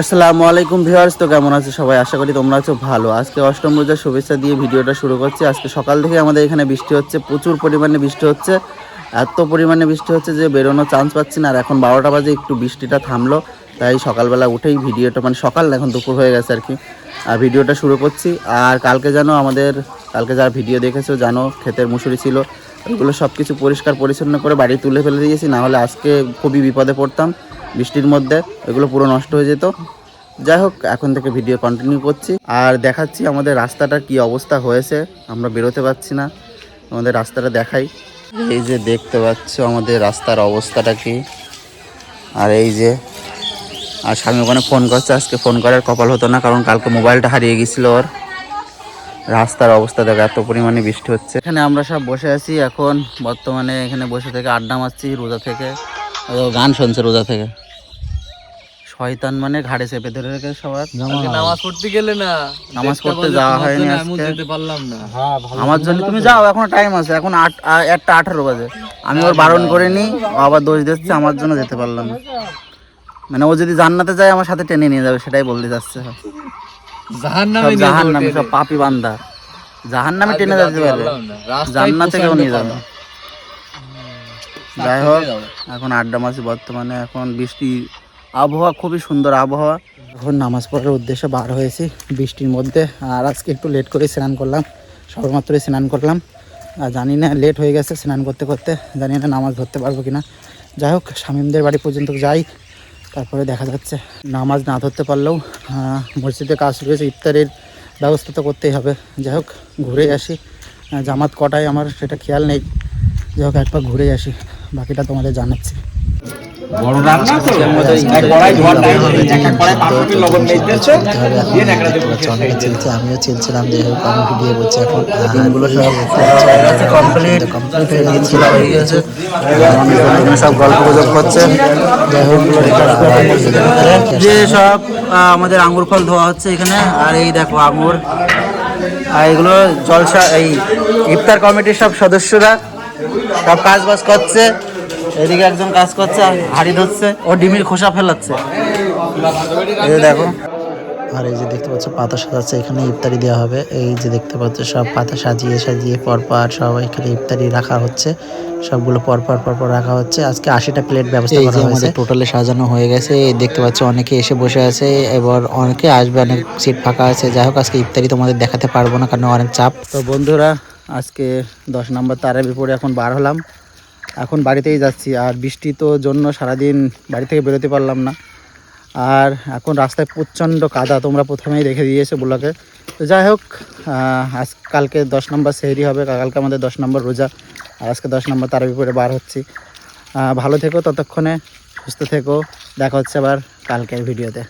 আসসালামু আলাইকুম ভিউয়ার্স, তো কেমন আছে সবাই? আশা করি তোমরা আছো ভালো। আজকে অষ্টম পূজার শুভেচ্ছা দিয়ে ভিডিওটা শুরু করছি। আজকে সকাল থেকে আমাদের এখানে বৃষ্টি হচ্ছে, প্রচুর পরিমাণে বৃষ্টি হচ্ছে। এত পরিমাণে বৃষ্টি হচ্ছে যে বেরোনোর চান্স পাচ্ছি না, আর এখন বারোটা বাজে, একটু বৃষ্টিটা থামলো, তাই সকালবেলা উঠেই ভিডিওটা মানে সকাল এখন দুপুর হয়ে গেছে আর কি, আর ভিডিওটা শুরু করছি। আর কালকে জানো আমাদের, কালকে যারা ভিডিও দেখেছ জানো, ক্ষেতের মুসুরি ছিল ওইগুলো সব কিছু পরিষ্কার পরিচ্ছন্ন করে বাড়ি তুলে ফেলে দিয়েছি না হলে আজকে খুবই বিপদে পড়তাম। বৃষ্টির মধ্যে, এগুলো পুরো নষ্ট হয়ে যেত। যাই হোক, এখন থেকে ভিডিও কন্টিনিউ করছি। আর দেখাচ্ছি আমাদের রাস্তাটার কি অবস্থা হয়েছে। আমরা বেরোতে পারছি না। আমাদের রাস্তাটা দেখাই। এই যে দেখতে পাচ্ছ আমাদের রাস্তার অবস্থাটা কি। আর এই যে, আর স্বামী ওখানে ফোন করছে। আজকে ফোন করার কপাল হতো না, কারণ কালকে মোবাইলটা হারিয়ে গেছিল ওর। রাস্তার অবস্থা দেখো, এত পরিমাণে বৃষ্টি হচ্ছে। এখানে আমরা সব বসে আছি এখন। বর্তমানে এখানে বসে থেকে আড্ডা মারছি রোজা থেকে। গান শুনছে রোজা থেকে। শয়তান মানে ঘাড়ে চেপে ধরে রেখে সবার। নামাজ। পড়তে গেলে না। নামাজ পড়তে যাওয়া হয়নি আজকে। যেতে পারলাম না। আমার জন্য তুমি যাও এখন টাইম আছে। এখন আট একটা আঠারো বাজে। আমি ওর বারণ করে নি ও আবার দোষ দিচ্ছে আমার জন্য যেতে পারলাম না। মানে ও যদি জান্নাতে যায় আমার সাথে টেনে নিয়ে যাবে সেটাই বলতে যাচ্ছে জাহান সব নামে সব পাপি বান্দা। জাহান নামে টেনে যেতে পারবে। জান্নাত থেকেও নিয়ে যাবে যাই হোক এখন আড্ডা মাসি বর্তমানে। এখন বৃষ্টি আবহাওয়া খুবই সুন্দর আবহাওয়া। এখন নামাজ পড়ার উদ্দেশ্যে বার হয়েছি, বৃষ্টির মধ্যে। আর আজকে একটু লেট করে স্নান করলাম সবেমাত্রই স্নান করলাম। আর জানি না লেট হয়ে গেছে স্নান করতে করতে, জানি না নামাজ ধরতে পারব কিনা। যাই হোক, শামীমদের বাড়ি পর্যন্ত যাই, তারপরে দেখা যাচ্ছে নামাজ না ধরতে পারলেও মসজিদে কাজ রয়েছে ইফতারের ব্যবস্থা তো করতেই হবে। যাই হোক, ঘুরে আসি। জামাত কটায় আমার সেটা খেয়াল নেই। যাই হোক, একবার ঘুরে আসি, বাকিটা তোমাদের জানাচ্ছি। অনেকে চিলছে আমিও চিলছিলাম যে আমি ভিডিও করছি এখন? সব কমপ্লিট কমপ্লিট হয়ে গেছিল হয়ে গেছে। সব গল্প গুজব করছে যে সব আমাদের আঙ্গুর ফল ধোয়া হচ্ছে এখানে। আর এই দেখো আঙ্গুর। আর এগুলো জলসা এই ইফতার কমিটির সব সদস্যরা সব কাজ বাজ করছে। এদিকে একজন কাজ করছে হাড়ি ধরছে ও ডিমির খোসা ফেলাচ্ছে। এই দেখো। আর এই যে দেখতে পাচ্ছ পাতা সাজাচ্ছে এখানে ইফতারি দেওয়া হবে। এই যে দেখতে পাচ্ছ সব পাতা সাজিয়ে সাজিয়ে পরপর সব এখানে ইফতারি রাখা হচ্ছে। সবগুলো পরপর পরপর রাখা হচ্ছে। আজকে আশিটা প্লেট ব্যবস্থা করা হয়েছে। টোটালে সাজানো হয়ে গেছে। দেখতে পাচ্ছ অনেকে এসে বসে আছে এবার অনেকে আসবে অনেক সিট ফাঁকা আছে। যাই হোক আজকে ইফতারি তোমাদের দেখাতে পারব না কারণ অনেক চাপ। তো বন্ধুরা আজকে দশ নম্বর তারাবির পরে এখন বার হলাম। এখন বাড়িতেই যাচ্ছি আর বৃষ্টি তো জন্য সারাদিন বাড়ি থেকে বেরোতে পারলাম না। আর এখন রাস্তায় প্রচণ্ড কাদা, তোমরা প্রথমেই রেখে দিয়েছ ব্লকে। তো যাই হোক আজ কালকে দশ নম্বর সেহরি হবে, কালকে আমাদের দশ নম্বর রোজা, আর আজকে দশ নম্বর তারাবির পরে বার হচ্ছি। ভালো থেকো ততক্ষণে, সুস্থ থেকো, দেখা হচ্ছে আবার কালকের ভিডিওতে।